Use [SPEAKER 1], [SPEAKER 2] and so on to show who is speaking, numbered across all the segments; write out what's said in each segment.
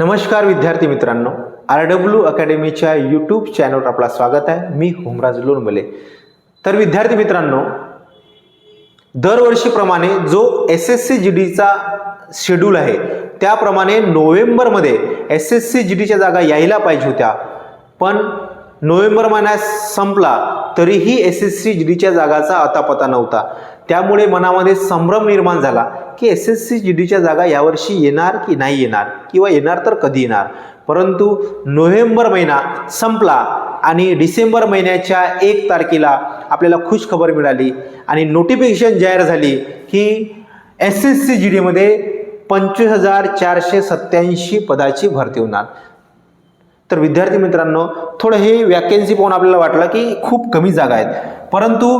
[SPEAKER 1] नमस्कार विद्यार्थी मित्रांनो आर डब्ल्यू अकॅडमीच्या यूट्यूब चॅनलवर आपला स्वागत आहे. मी होमराज लोणबले. तर विद्यार्थी मित्रांनो दरवर्षीप्रमाणे जो एस एस सी जी डीचा शेड्यूल आहे त्याप्रमाणे नोव्हेंबरमध्ये एस एस सी जी डीच्या जागा यायला पाहिजे होत्या. पण नोव्हेंबर महिन्यात संपला तरीही एस एस सी जी डीच्या जागाचा अतापता नव्हता. त्यामुळे मनामध्ये संभ्रम निर्माण झाला. की एस एस सी जी डीच्या जागा यावर्षी येणार की नाही येणार? किंवा येणार तर कधी येणार? परंतु नोव्हेंबर महिना संपला आणि डिसेंबर महिन्याच्या एक तारखेला आपल्याला खुश खबर मिळाली आणि नोटिफिकेशन जाहीर झाली की एस एस सी जी डीमध्ये पंचवीस हजार चारशे सत्याऐंशी पदाची भरती होणार. तर विद्यार्थी मित्रांनो थोडं हे वॅकेन्सी पाहून आपल्याला वाटलं की खूप कमी जागा आहेत. परंतु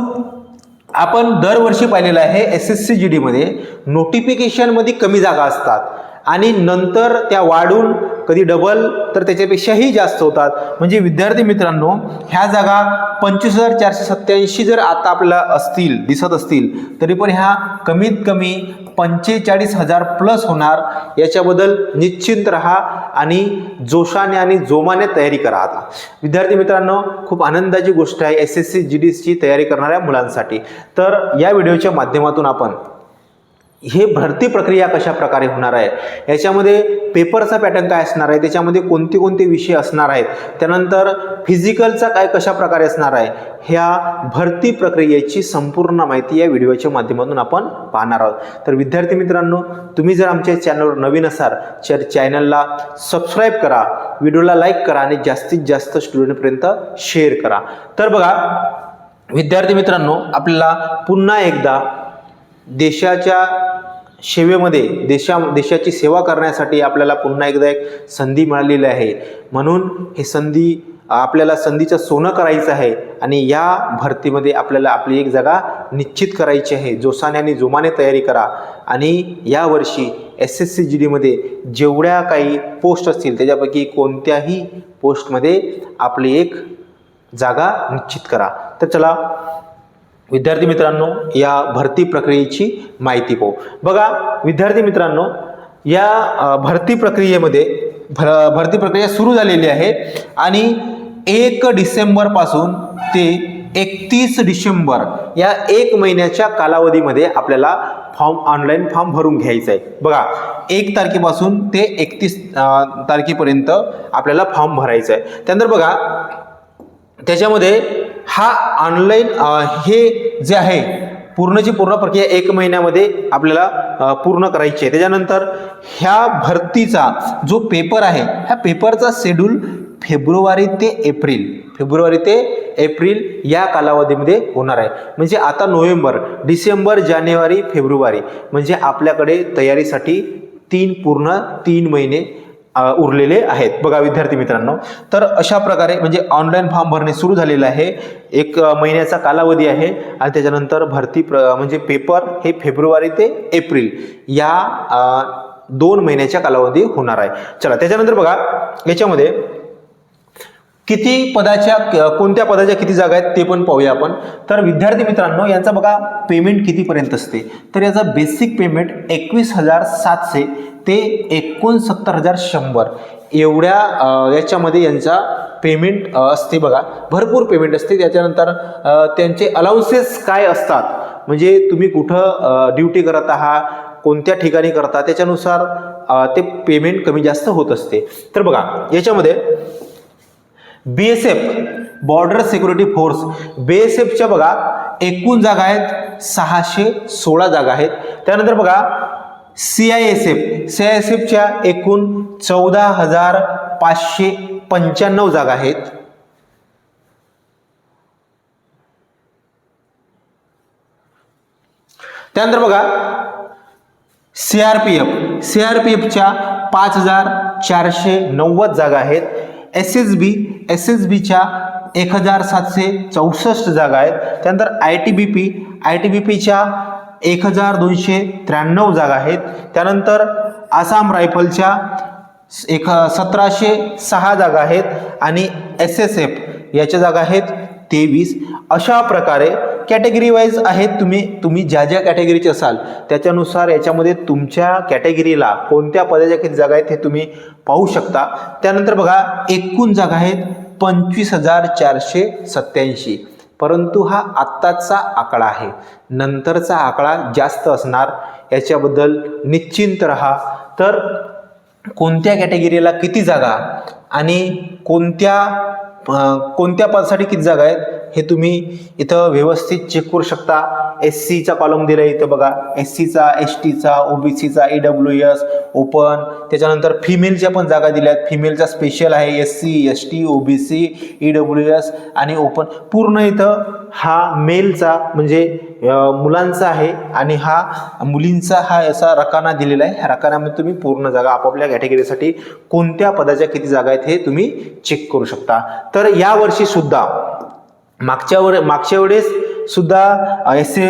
[SPEAKER 1] आपण दरवर्षी पाहिलेलं आहे एस एस सी जी डीमध्ये नोटिफिकेशनमध्ये कमी जागा असतात. आणि नंतर त्या वाढून कधी डबल तर त्याच्यापेक्षाही जास्त होतात. म्हणजे विद्यार्थी मित्रांनो ह्या जागा पंचवीस हजार चारशे सत्याऐंशी जर आता आपल्याला असतील दिसत असतील तरी पण ह्या कमीत कमी पंचेचाळीस हजार प्लस होणार. याच्याबद्दल निश्चिंत रहा. आणि जोशाने आणि जोमाने तयारी करा आता. विद्यार्थी मित्रांनो खूप आनंदाची गोष्ट आहे. S S C G D एसची तयारी करणाऱ्या मुलांसाठी. तर या व्हिडिओच्या माध्यमातून आपण हे भरती प्रक्रिया कशा प्रकारे होणार आहे? याच्यामध्ये पेपरचा पॅटर्न काय असणार आहे? त्याच्यामध्ये कोणते कोणते विषय असणार आहेत? त्यानंतर फिजिकलचा काय कशा प्रकारे असणार आहे? ह्या भरती प्रक्रियेची संपूर्ण माहिती या व्हिडिओच्या माध्यमातून आपण पाहणार आहोत. तर विद्यार्थी मित्रांनो तुम्ही जर आमच्या चॅनलवर नवीन असाल तर चॅनलला सबस्क्राईब करा व्हिडिओला लाईक करा आणि जास्तीत जास्त स्टुडंटपर्यंत शेअर करा. तर बघा विद्यार्थी मित्रांनो आपल्याला पुन्हा एकदा देशाच्या सेवेमध्ये देशा देशाची सेवा करण्यासाठी आपल्याला पुन्हा एकदा एक संधी मिळालेली आहे. म्हणून हे संधी आपल्याला संधीचं सोनं करायचं आहे आणि या भरतीमध्ये आपल्याला आपली एक जागा निश्चित करायची आहे. जोसाने आणि जोमाने तयारी करा. आणि यावर्षी एस एस सी जी डीमध्ये जेवढ्या काही पोस्ट असतील त्याच्यापैकी कोणत्याही पोस्टमध्ये आपली एक जागा निश्चित करा. तर चला विद्यार्थी मित्रांनो या भरती प्रक्रियेची माहिती पाहू. बघा विद्यार्थी मित्रांनो या भरती प्रक्रियेमध्ये भर भरती प्रक्रिया सुरू झालेली आहे आणि एक डिसेंबरपासून ते एकतीस डिसेंबर या एक महिन्याच्या कालावधीमध्ये आपल्याला फॉर्म ऑनलाईन फॉर्म भरून घ्यायचा आहे बघा एक तारखेपासून ते एकतीस तारखेपर्यंत आपल्याला फॉर्म भरायचा आहे त्यानंतर बघा त्याच्यामध्ये हा ऑनलाईन हे जे आहे पूर्णची पूर्ण प्रक्रिया एक महिन्यामध्ये आपल्याला पूर्ण करायची आहे. त्याच्यानंतर ह्या भरतीचा जो पेपर आहे ह्या पेपरचा शेड्यूल फेब्रुवारी ते एप्रिल. फेब्रुवारी ते एप्रिल या कालावधीमध्ये होणार आहे. म्हणजे आता नोव्हेंबर डिसेंबर जानेवारी फेब्रुवारी म्हणजे आपल्याकडे तयारीसाठी तीन पूर्ण तीन महिने उरलेले आहेत. बघा विद्यार्थी मित्रांनो तर अशा प्रकारे म्हणजे ऑनलाईन फॉर्म भरणे सुरू झालेलं आहे. एक महिन्याचा कालावधी आहे आणि त्याच्यानंतर भरती प्र म्हणजे पेपर हे फेब्रुवारी ते एप्रिल या दोन महिन्याच्या कालावधी होणार आहे. चला त्याच्यानंतर बघा याच्यामध्ये किती पदाच्या कोणत्या पदाच्या किती जागा आहेत ते पण पाहूया आपण. तर विद्यार्थी मित्रांनो यांचा बघा पेमेंट कितीपर्यंत असते. तर याचा बेसिक पेमेंट एकवीस हजार सातशे ते एकोणसत्तर हजार शंभर. एवढ्या याच्यामध्ये यांचा पेमेंट असते बघा. भरपूर पेमेंट असते. त्याच्यानंतर त्यांचे अलाउन्सेस काय असतात? म्हणजे तुम्ही कुठं ड्युटी करत आहात कोणत्या ठिकाणी करता त्याच्यानुसार ते पेमेंट कमी जास्त होत असते. तर बघा याच्यामध्ये B S F border security force B S एफच्या बघा एकूण जागा आहेत सहाशे सोळा जागा आहेत. त्यानंतर बघा C I S F C I S एफच्या एकूण चौदा हजार पाचशे पंच्याण्णव जागा आहेत. त्यानंतर बघा C R P F C R P एफच्या पाच हजार चारशे नव्वद जागा आहेत. S S B S S बीच्या एक हजार सातशे चौसष्ट जागा आहेत. त्यानंतर I T B P I T B पीच्या एक हजार दोनशे त्र्याण्णव जागा आहेत. त्यानंतर आसाम रायफलच्या एक सतराशे सहा जागा आहेत आणि एस एस एफ याच्या जागा आहेत तेवीस. अशा प्रकारे कॅटेगरी वाईज आहेत तुम्ही तुम्ही ज्या ज्या कॅटेगरीचे असाल त्याच्यानुसार याच्यामध्ये तुमच्या कॅटेगरीला कोणत्या पदाच्या किती जागा आहेत हे तुम्ही पाहू शकता. त्यानंतर बघा एकूण जागा आहेत पंचवीस हजार चारशे सत्याऐंशी परंतु हा आत्ताचा आकडा आहे. नंतरचा आकडा जास्त असणार याच्याबद्दल निश्चिंत राहा. तर कोणत्या कॅटेगरीला किती जागा आणि कोणत्या कोणत्या पदासाठी किती जागा आहेत हे तुम्ही इथं व्यवस्थित चेक करू शकता एस सीचा कॉलम दिला इथं बघा. एस सीचा एस टीचा ओबीसीचा ई डब्ल्यू एस ओपन त्याच्यानंतर फिमेलच्या पण जागा दिल्या आहेत फिमेलचा स्पेशल आहे S C S T OBC E W S आणि ओपन पूर्ण इथं हा मेलचा म्हणजे मुलांचा आहे आणि हा मुलींचा हा असा रकाना दिलेला आहे. ह्या रकान्यामध्ये तुम्ही पूर्ण जागा आपापल्या कॅटेगरीसाठी कोणत्या पदाच्या किती जागा आहेत हे तुम्ही चेक करू शकता. तर यावर्षी सुद्धा मागच्या वर मागच्या वेळेस सुद्धा S A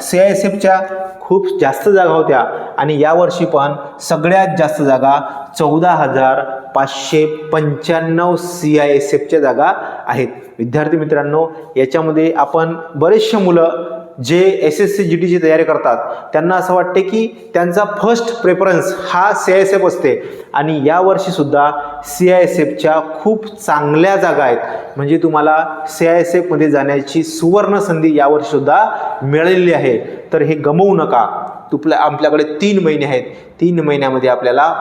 [SPEAKER 1] C I S एफच्या खूप जास्त जागा होत्या. आणि यावर्षी पण सगळ्यात जास्त जागा चौदा हजार पाचशे पंच्याण्णव सी आय एस एफच्या जागा आहेत. विद्यार्थी मित्रांनो याच्यामध्ये आपण बरेचसे मुलं जे एस एस सी जी टीची तयारी करतात त्यांना असं वाटते की त्यांचा फर्स्ट प्रेफरन्स हा सी आय एस एफ असते. आणि यावर्षीसुद्धा सी आय एस एफच्या खूप चांगल्या जागा आहेत. म्हणजे तुम्हाला सी आय एस एफमध्ये जाण्याची सुवर्ण संधी यावर्षीसुद्धा मिळालेली आहे. तर हे गमवू नका. तुपल्या आपल्याकडे तीन महिने आहेत. तीन महिन्यामध्ये आपल्याला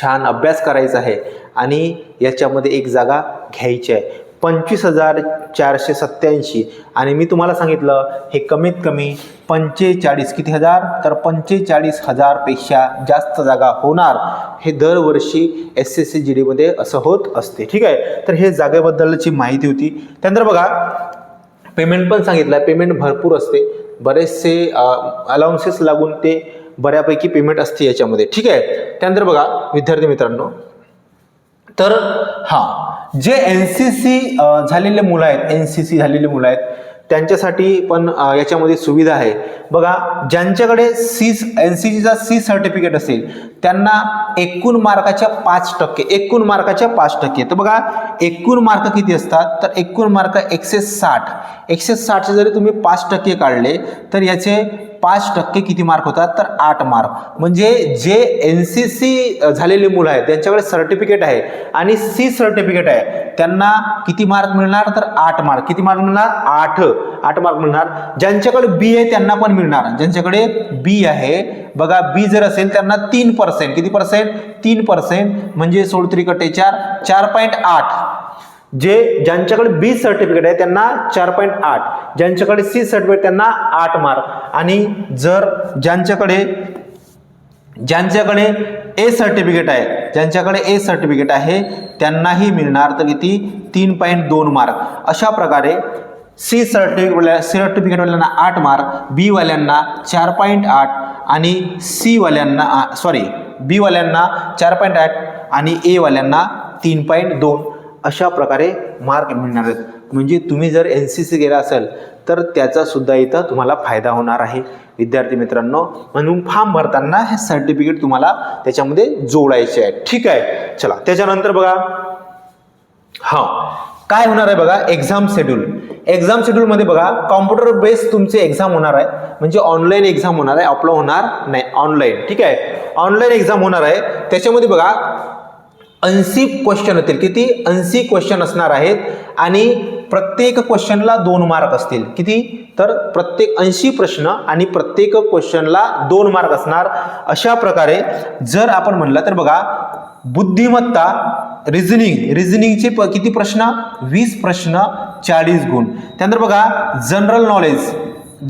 [SPEAKER 1] छान अभ्यास करायचा आहे. आणि याच्यामध्ये एक जागा घ्यायची आहे. पंचवीस हजार चारशे सत्याऐंशी आणि मी तुम्हाला सांगितलं हे कमीत कमी पंचेचाळीस किती हजार? तर पंचेचाळीस हजारपेक्षा जास्त जागा होणार हे दरवर्षी एस एस सी जी डीमध्ये असं होत असते. ठीक आहे? तर हे जागेबद्दलची माहिती होती. त्यानंतर बघा पेमेंट पण सांगितलं पेमेंट भरपूर असते. बरेचसे अलाउन्सेस लागून ते बऱ्यापैकी पेमेंट असते याच्यामध्ये. ठीक आहे? त्यानंतर बघा विद्यार्थी मित्रांनो. तर हां जे एन सी सी झालेले मुलं आहेत एन सी सी झालेली मुलं आहेत त्यांच्यासाठी पण याच्यामध्ये सुविधा आहे. बघा ज्यांच्याकडे सी एन सी सीचा सी सर्टिफिकेट असेल त्यांना एकूण मार्काच्या पाच टक्के एकूण मार्काच्या पाच टक्के. तर बघा एकूण मार्क किती असतात? तर एकूण मार्क एकशे साठ. एकशे साठचे जरी तुम्ही पाच टक्के काढले तर याचे पाच टक्के किती मार्क होतात तर आठ मार्क म्हणजे जे एन सी सी झालेले मुलं आहेत त्यांच्याकडे सर्टिफिकेट आहे आणि सी सर्टिफिकेट आहे त्यांना किती मार्क मिळणार? तर आठ मार्क किती मार्क मिळणार? आठ. आठ मार्क मिळणार. ज्यांच्याकडे बी आहे त्यांना पण मिळणार. ज्यांच्याकडे बी आहे बघा बी जर असेल त्यांना तीन पर्सेंट किती पर्सेंट तीन पर्सेंट म्हणजे सोळ त्रिकटे चार? चार पॉईंट आठ. जे ज्यांच्याकडे बी सर्टिफिकेट आहे त्यांना चार पॉईंट आठ. ज्यांच्याकडे सी सर्टिफिकेट त्यांना आठ मार्क आणि जर ज्यांच्याकडे ज्यांच्याकडे ए सर्टिफिकेट आहे ज्यांच्याकडे ए सर्टिफिकेट आहे त्यांनाही मिळणार तर किती? तीन पॉईंट दोन मार्क अशा प्रकारे सी सर्टिफिकेटवाल्या सर्टिफिकेटवाल्यांना आठ मार्क बी वाल्यांना चार पॉईंट आठ आणि सीवाल्यांना सॉरी बीवाल्यांना चार पॉईंट आठ आणि एवाल्यांना तीन पॉईंट दोन. अशा प्रकारे मार्क मिळणार आहेत. म्हणजे तुम्ही जर एन सी सी गेला असेल तर त्याचा सुद्धा इथं तुम्हाला फायदा होणार आहे. विद्यार्थी मित्रांनो म्हणून फॉर्म भरताना हे सर्टिफिकेट तुम्हाला त्याच्यामध्ये जोडायचे आहे. ठीक आहे? चला त्याच्यानंतर बघा. हा काय होणार आहे बघा? एक्झाम शेड्यूल एक्झाम शेड्यूलमध्ये बघा कॉम्प्युटर बेस्ड तुमचे एक्झाम होणार आहे. म्हणजे ऑनलाईन एक्झाम होणार आहे. अपलोड होणार नाही ऑनलाईन ठीक आहे? ऑनलाईन एक्झाम होणार आहे. त्याच्यामध्ये बघा ऐंशी क्वेश्चन होतील किती? ऐंशी क्वेश्चन असणार आहेत. आणि प्रत्येक क्वेश्चनला दोन मार्क असतील. किती? तर प्रत्येक ऐंशी प्रश्न आणि प्रत्येक क्वेश्चनला दोन मार्क असणार. अशा प्रकारे जर आपण म्हणलं तर बघा बुद्धिमत्ता रिझनिंग रिझनिंगचे प किती प्रश्न? वीस प्रश्न चाळीस गुण. त्यानंतर बघा जनरल नॉलेज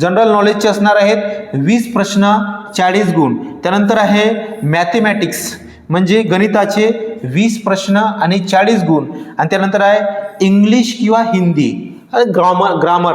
[SPEAKER 1] जनरल नॉलेजचे असणार आहेत वीस प्रश्न चाळीस गुण. त्यानंतर आहे मॅथेमॅटिक्स म्हणजे गणिताचे वीस प्रश्न आणि चाळीस गुण. आणि त्यानंतर आहे इंग्लिश किंवा Hindi. Grammar grammar.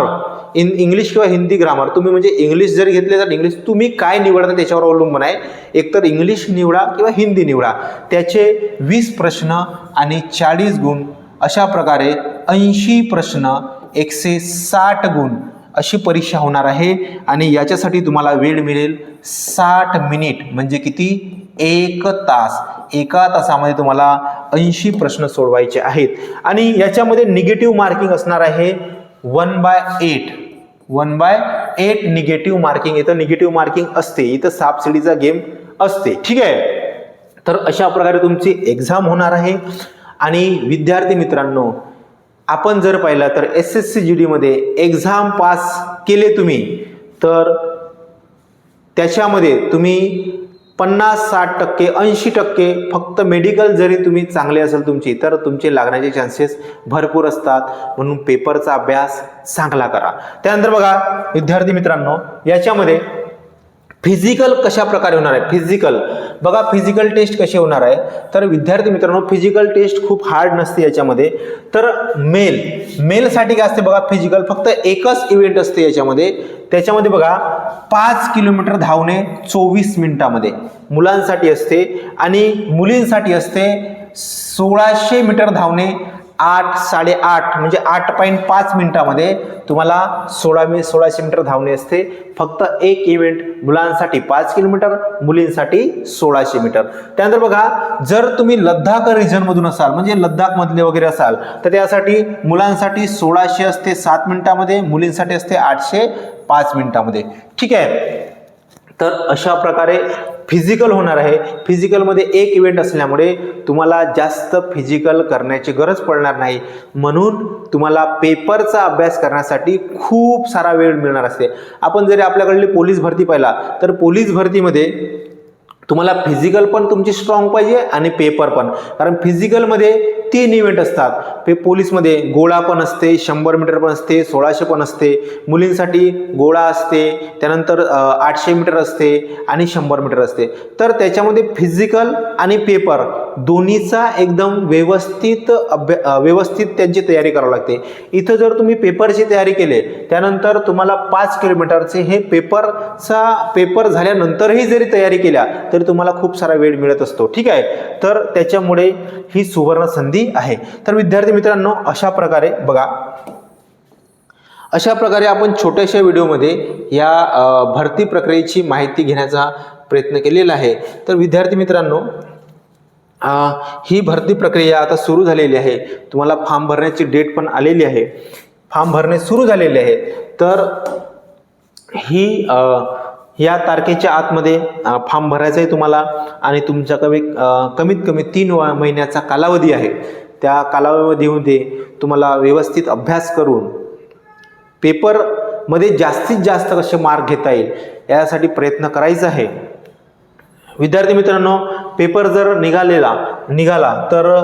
[SPEAKER 1] In English किंवा हिंदी ग्रामर. तुम्ही म्हणजे इंग्लिश जर घेतले तर इंग्लिश तुम्ही काय निवडता त्याच्यावर अवलंबून आहे? एकतर इंग्लिश निवडा किंवा हिंदी निवडा. त्याचे वीस प्रश्न आणि चाळीस गुण. अशा प्रकारे ऐंशी प्रश्न एकशे साठ गुण अशी परीक्षा होणार आहे. आणि याच्यासाठी तुम्हाला वेळ मिळेल साठ मिनिट. म्हणजे किती? एक तास एका तासामध्ये तुम्हाला ऐंशी प्रश्न सोडवायचे आहेत. आणि याच्यामध्ये निगेटिव्ह मार्किंग असणार आहे one by eight one by eight negative marking इथं निगेटिव्ह मार्किंग असते. इथं सापसिडीचा गेम असते. ठीक आहे? तर अशा प्रकारे तुमची एक्झाम होणार आहे. आणि विद्यार्थी मित्रांनो आपण जर पाहिलं तर एस एस सी जी डीमध्ये एक्झाम पास केले तुम्ही तर त्याच्यामध्ये तुम्ही पन्नास साठ टक्के ऐंशी टक्के फक्त मेडिकल जरी तुम्ही चांगले असेल तुमची तर तुमचे लागण्याचे चान्सेस भरपूर असतात. म्हणून पेपरचा अभ्यास चांगला करा. त्यानंतर बघा विद्यार्थी मित्रांनो याच्यामध्ये फिजिकल कशा प्रकारे होणार आहे? फिजिकल बघा फिजिकल टेस्ट कशी होणार आहे? तर विद्यार्थी मित्रांनो फिजिकल टेस्ट खूप हार्ड नसते याच्यामध्ये. तर मेल मेलसाठी काय असते बघा फिजिकल फक्त एकच इव्हेंट असते याच्यामध्ये. त्याच्यामध्ये बघा पाच किलोमीटर धावणे चोवीस मिनिटामध्ये. मुलांसाठी असते आणि मुलींसाठी असते सोळाशे मीटर धावणे आठ साडेआठ म्हणजे आठ पॉईंट पाच मिनिटामध्ये तुम्हाला सोळा मी सोळाशे मीटर धावणे असते. फक्त एक इव्हेंट मुलांसाठी पाच किलोमीटर मुलींसाठी सोळाशे मीटर. त्यानंतर बघा जर तुम्ही लद्दाख रिजनमधून असाल म्हणजे लद्दाखमधले वगैरे असाल तर त्यासाठी मुलांसाठी सोळाशे असते सात मिनिटामध्ये मुलींसाठी असते आठशे पाच मिनिटामध्ये. ठीक आहे? तर अशा प्रकारे फिजिकल होणार आहे. फिजिकलमध्ये एक इव्हेंट असल्यामुळे तुम्हाला जास्त फिजिकल करण्याची गरज पडणार नाही. म्हणून तुम्हाला पेपरचा अभ्यास करण्यासाठी खूप सारा वेळ मिळणार असते. आपण जरी आपल्याकडली पोलीस भरती पाहिला तर पोलीस भरतीमध्ये तुम्हाला फिजिकल पण तुमची स्ट्रॉंग पाहिजे आणि पेपर पण. कारण फिजिकलमध्ये तीन इव्हेंट असतात. पे पोलीसमध्ये गोळा पण असते शंभर मीटर पण असते सोळाशे पण असते. मुलींसाठी गोळा असते त्यानंतर आठशे मीटर असते आणि शंभर मीटर असते. तर त्याच्यामध्ये फिजिकल आणि पेपर दोन्हीचा एकदम व्यवस्थित अभ्या व्यवस्थित त्यांची तयारी करावी लागते. इथं जर तुम्ही पेपरची तयारी केली त्यानंतर तुम्हाला पाच किलोमीटरचे हे पेपरचा पेपर झाल्यानंतरही जरी तयारी केल्या तरी तुम्हाला खूप सारा वेळ मिळत असतो. ठीक आहे? तर त्याच्यामुळे ही सुवर्ण संधी आहे. तर विद्यार्थी मित्रांनो अशा प्रकारे बघा. अशा प्रकारे आपण छोट्याशा व्हिडिओमध्ये या भरती प्रक्रियेची माहिती घेण्याचा प्रयत्न केलेला आहे. तर विद्यार्थी मित्रांनो ही भरती प्रक्रिया आता सुरू झालेली आहे. तुम्हाला फॉर्म भरण्याची डेट पण आलेली आहे. फॉर्म भरणे सुरू झालेले आहे. तर ही या तारखेच्या आतमध्ये फॉर्म भरायचा आहे तुम्हाला आणि तुमच्या कमी कमीत कमी तीन महिन्याचा कालावधी आहे. त्या कालावधीमध्ये तुम्हाला व्यवस्थित अभ्यास करून पेपरमध्ये जास्तीत जास्त कसे मार्क घेता येईल यासाठी प्रयत्न करायचा आहे. विद्यार्थी मित्रांनो पेपर जर निघालेला निघाला तर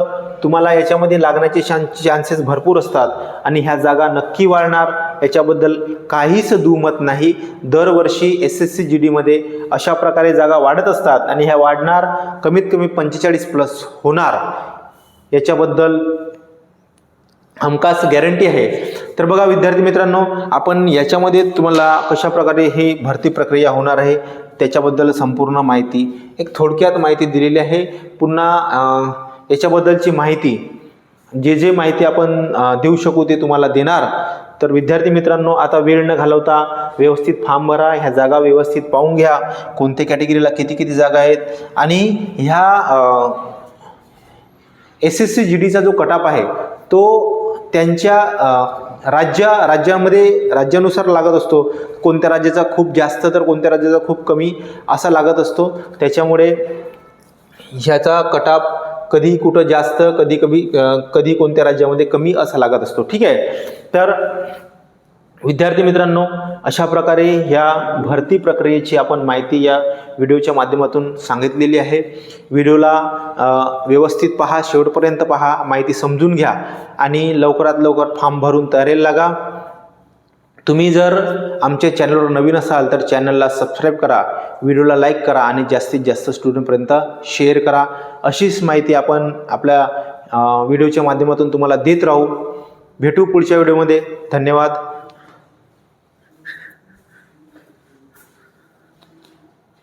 [SPEAKER 1] तुम्हाला याच्यामध्ये लागण्याचे चान चान्सेस भरपूर असतात. आणि ह्या जागा नक्की वाढणार. याच्याबद्दल काहीच दुमत नाही. दरवर्षी एस एस सी जी डीमध्ये अशा प्रकारे जागा वाढत असतात. आणि ह्या वाढणार कमीत कमी पंचेचाळीस प्लस होणार. याच्याबद्दल हमखास गॅरंटी आहे. तर बघा विद्यार्थी मित्रांनो आपण याच्यामध्ये तुम्हाला कशा प्रकारे ही भरती प्रक्रिया होणार आहे त्याच्याबद्दल संपूर्ण माहिती एक थोडक्यात माहिती दिलेली आहे. पुन्हा याच्याबद्दलची माहिती जे जे माहिती आपण देऊ शकू ते तुम्हाला देणार. तर विद्यार्थी मित्रांनो आता वेळ न घालवता व्यवस्थित फॉर्म भरा ह्या जागा व्यवस्थित पाहून घ्या. कोणत्या कॅटेगरीला किती किती जागा आहेत? आणि ह्या एस एस सी जी डीचा जो कटाप आहे तो त्यांच्या राज्य राज्यामध्ये राज्यानुसार लागत असतो. कोणत्या राज्याचा खूप जास्त तर कोणत्या राज्याचा खूप कमी असा लागत असतो. त्याच्यामुळे ह्याचा कटाप कधी कुठं जास्त कधी कमी कधी कोणत्या राज्यामध्ये कमी असा लागत असतो. ठीक आहे? तर विद्यार्थी मित्रांनो अशा प्रकारे ह्या भरती प्रक्रियेची आपण माहिती या व्हिडिओच्या माध्यमातून सांगितलेली आहे. व्हिडिओला व्यवस्थित पहा शेवटपर्यंत पहा माहिती समजून घ्या आणि लवकरात लवकर फॉर्म भरून तयारीला लागा. तुम्ही जर आमच्या चॅनलवर नवीन असाल तर चॅनलला सबस्क्राईब करा व्हिडिओला लाईक करा आणि जास्तीत जास्त स्टुडंटपर्यंत शेअर करा. अशीच माहिती आपण आपल्या व्हिडिओच्या माध्यमातून तुम्हाला देत राहू. भेटू पुढच्या व्हिडिओमध्ये. धन्यवाद.